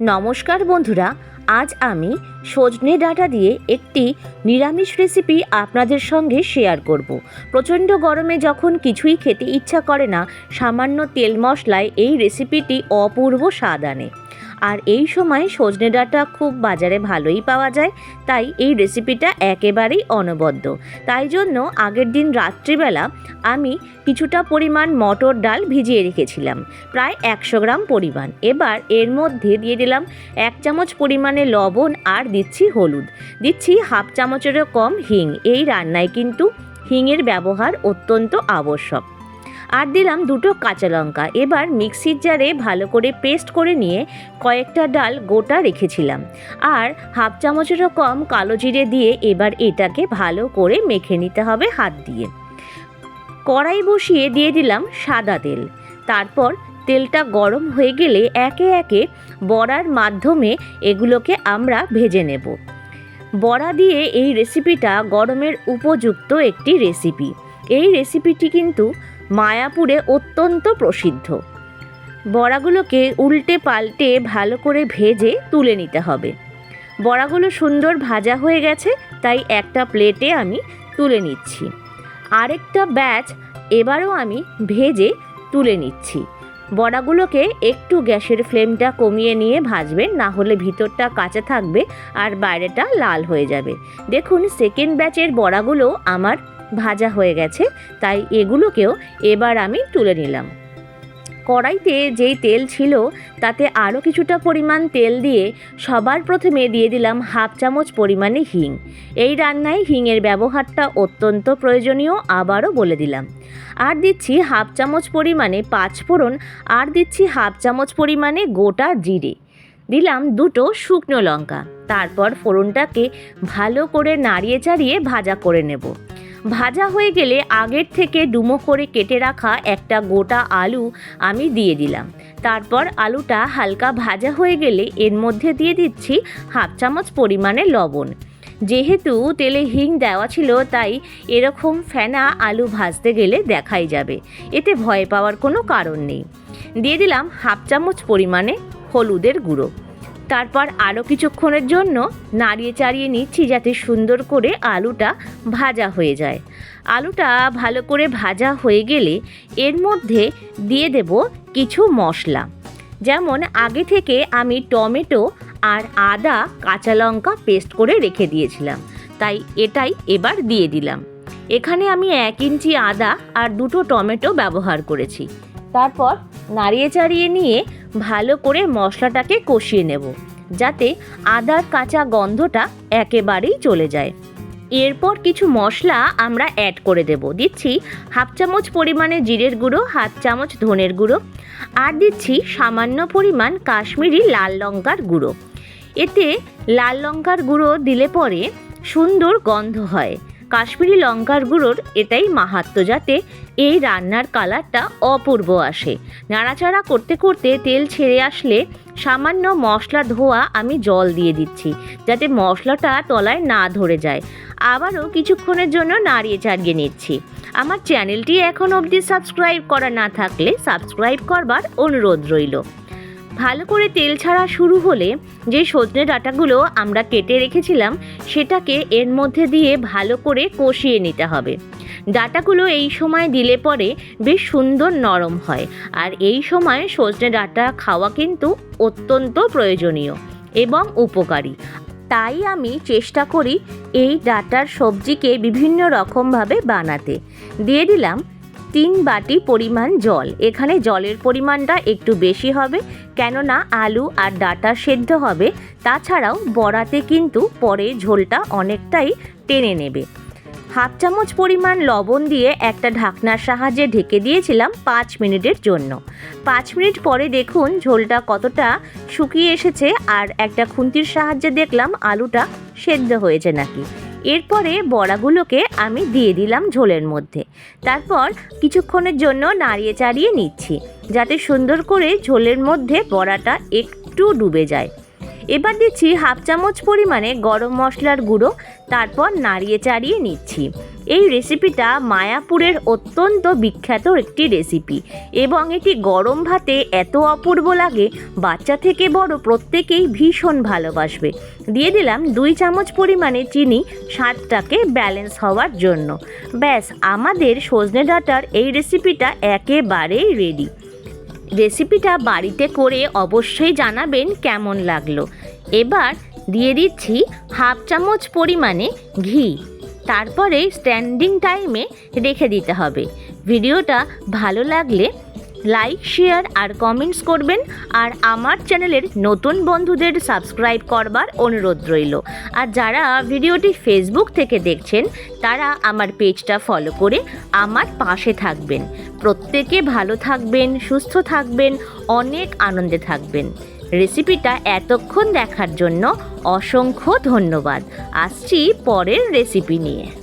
নমস্কার বন্ধুরা, আজ আমি সজনে ডাটা দিয়ে একটি নিরামিষ রেসিপি আপনাদের সঙ্গে শেয়ার করব। প্রচণ্ড গরমে যখন কিছুই খেতে ইচ্ছা করে না, সামান্য তেল মশলায় এই রেসিপিটি অপূর্ব স্বাদ আনে আর এই সময় সজনে ডাঁটা খুব বাজারে ভালোই পাওয়া যায়, তাই এই রেসিপিটা একেবারেই অনবদ্য। তাই জন্য আগের দিন রাত্রিবেলা আমি কিছুটা পরিমাণ মটর ডাল ভিজিয়ে রেখেছিলাম, প্রায় একশো গ্রাম পরিমাণ। এবার এর মধ্যে দিয়ে দিলাম এক চামচ পরিমাণে লবণ আর দিচ্ছি হলুদ। দিচ্ছি হাফ চামচেরও কম হিং। এই রান্নায় কিন্তু হিংয়ের ব্যবহার অত্যন্ত আবশ্যক। আর দিলাম দুটো কাঁচা লঙ্কা। এবার মিক্সির জারে ভালো করে পেস্ট করে নিয়ে কয়েকটা ডাল গোটা রেখেছিলাম। আর হাফ চামচেরও কম কালো জিরে দিয়ে এবার এটাকে ভালো করে মেখে নিতে হবে হাত দিয়ে। কড়াই বসিয়ে দিয়ে দিলাম সাদা তেল। তারপর তেলটা গরম হয়ে গেলে একে একে বড়ার মাধ্যমে এগুলোকে আমরা ভেজে নেব। বড়া দিয়ে এই রেসিপিটা গরমের উপযুক্ত একটি রেসিপি এই রেসিপিটি কিন্তু মায়াপুরে অত্যন্ত প্রসিদ্ধ। বড়াগুলোকে উল্টে পাল্টে ভালো করে ভেজে তুলে নিতে হবে। বড়াগুলো সুন্দর ভাজা হয়ে গেছে, তাই একটা প্লেটে আমি তুলে নিচ্ছি। আরেকটা ব্যাচ এবারও আমি ভেজে তুলে নিচ্ছি। বড়াগুলোকে একটু গ্যাসের ফ্লেমটা কমিয়ে নিয়ে ভাজবেন, না হলে ভিতরটা কাঁচা থাকবে আর বাইরেটা লাল হয়ে যাবে। দেখুন সেকেন্ড ব্যাচের বড়াগুলো আমার ভাজা হয়ে গেছে, তাই এগুলোকেও এবার আমি তুলে নিলাম। কড়াইতে যেই তেল ছিল, তাতে আরও কিছুটা পরিমাণ তেল দিয়ে সবার প্রথমে দিয়ে দিলাম হাফ চামচ পরিমাণে হিং। এই রান্নায় হিংয়ের ব্যবহারটা অত্যন্ত প্রয়োজনীয়, আবারও বলে দিলাম। আর দিচ্ছি হাফ চামচ পরিমাণে পাঁচফোড়ন আর দিচ্ছি হাফ চামচ পরিমাণে গোটা জিরে। দিলাম দুটো শুকনো লঙ্কা, তারপর ফোড়নটাকে ভালো করে নাড়িয়ে চাড়িয়ে ভাজা করে নেব। ভাজা হয়ে গেলে আগের থেকে ডুমো করে কেটে রাখা একটা গোটা আলু আমি দিয়ে দিলাম। তারপর আলুটা হালকা ভাজা হয়ে গেলে এর মধ্যে দিয়ে দিচ্ছি হাফ চামচ পরিমাণে লবণ। যেহেতু তেলে হিং দেওয়া ছিল, তাই এরকম ফেনা আলু ভাজতে গেলে দেখাই যাবে। এতে ভয় পাওয়ার কোনো কারণ নেই। দিয়ে দিলাম হাফ চামচ পরিমাণে হলুদের গুঁড়ো। তারপর আরও কিছুক্ষণের জন্য নাড়িয়ে চাড়িয়ে নিচ্ছি যাতে সুন্দর করে আলুটা ভাজা হয়ে যায়। আলুটা ভালো করে ভাজা হয়ে গেলে এর মধ্যে দিয়ে দেব কিছু মশলা। যেমন আগে থেকে আমি টমেটো আর আদা, কাঁচা লঙ্কা পেস্ট করে রেখে দিয়েছিলাম। তাই এটাই এবার দিয়ে দিলাম। এখানে আমি এক ইঞ্চি আদা আর দুটো টমেটো ব্যবহার করেছি। তারপর নাড়িয়ে চাড়িয়ে নিয়ে ভালো করে মশলাটাকে কষিয়ে নেব, যাতে আদার কাঁচা গন্ধটা একেবারেই চলে যায়। এরপর কিছু মশলা আমরা অ্যাড করে দেব। দিচ্ছি হাফ চামচ পরিমাণে জিরের গুঁড়ো, হাফ চামচ ধনের গুঁড়ো, আর দিচ্ছি সামান্য পরিমাণ কাশ্মীরি লাল লঙ্কার গুঁড়ো। এতে লাল লঙ্কার গুঁড়ো দিলে পরে সুন্দর গন্ধ হয়। কাশ্মীরি লঙ্কার গুঁড়োর এটাই মাহাত্ম যাতে এই রান্নার কালারটা অপূর্ব আসে। নাড়াচাড়া করতে করতে তেল ছেড়ে আসলে সামান্য মশলা ধোয়া আমি জল দিয়ে দিচ্ছি, যাতে মশলাটা তলায় না ধরে যায়। আবারও কিছুক্ষণের জন্য নাড়িয়ে চাড়িয়ে নিচ্ছি। আমার চ্যানেলটি এখন অবধি সাবস্ক্রাইব করা না থাকলে সাবস্ক্রাইব করবার অনুরোধ রইল। ভালো করে তেল ছাড়া শুরু হলে যে সজনে ডাঁটাগুলো আমরা কেটে রেখেছিলাম, সেটাকে এর মধ্যে দিয়ে ভালো করে কষিয়ে নিতে হবে। ডাটাগুলো এই সময় দিলে পরে বেশ সুন্দর নরম হয়। আর এই সময় সজনে ডাটা খাওয়া কিন্তু অত্যন্ত প্রয়োজনীয় এবং উপকারী। তাই আমি চেষ্টা করি এই ডাটার সবজিকে বিভিন্ন রকমভাবে বানাতে। দিয়ে দিলাম তিন বাটি পরিমাণ জল। এখানে জলের পরিমাণটা একটু বেশি হবে, কেননা আলু আর ডাটা সেদ্ধ হবে। তাছাড়াও বড়াতে কিন্তু পরে ঝোলটা অনেকটাই টেনে নেবে। হাফ চামচ পরিমাণ লবণ দিয়ে একটা ঢাকনার সাহায্যে ঢেকে দিয়েছিলাম পাঁচ মিনিটের জন্য। পাঁচ মিনিট পরে দেখুন ঝোলটা কতটা শুকিয়ে এসেছে, আর একটা খুন্তির সাহায্যে দেখলাম আলুটা সেদ্ধ হয়েছে নাকি। এরপরে বড়াগুলোকে আমি দিয়ে দিলাম ঝোলের মধ্যে। তারপর কিছুক্ষণের জন্য নাড়িয়ে চাড়িয়ে নিচ্ছি, যাতে সুন্দর করে ঝোলের মধ্যে বড়াটা একটু ডুবে যায়। এবার দিচ্ছি হাফ চামচ পরিমাণে গরম মশলার গুঁড়ো, তারপর নাড়িয়ে চাড়িয়ে নিচ্ছি। এই রেসিপিটা মায়াপুরের অত্যন্ত বিখ্যাত একটি রেসিপি এবং এটি গরম ভাতে এত অপূর্ব লাগে, বাচ্চা থেকে বড় প্রত্যেকেই ভীষণ ভালোবাসবে। দিয়ে দিলাম দুই চামচ পরিমাণে চিনি, স্বাদটাকে ব্যালেন্স হওয়ার জন্য। ব্যাস, আমাদের সজনে ডাঁটার এই রেসিপিটা একেবারেই রেডি রেসিপিটা বাড়িতে করে অবশ্যই জানাবেন কেমন লাগল। এবার দিয়ে দিচ্ছি হাফ চামচ পরিমাণে ঘি। তারপরে স্ট্যান্ডিং টাইমে রেখে দিতে হবে। ভিডিওটা ভালো লাগলে লাইক শেয়ার আর কমেন্টস করবেন আর আমার চ্যানেলের নতুন বন্ধুদের সাবস্ক্রাইব করবার অনুরোধ রইল। আর যারা ভিডিওটি ফেসবুক থেকে দেখছেন, তারা আমার পেজটা ফলো করে আমার পাশে থাকবেন। প্রত্যেকে ভালো থাকবেন, সুস্থ থাকবেন, অনেক আনন্দে থাকবেন। রেসিপিটা এতক্ষণ দেখার জন্য অসংখ্য ধন্যবাদ। আসছি পরের রেসিপি নিয়ে।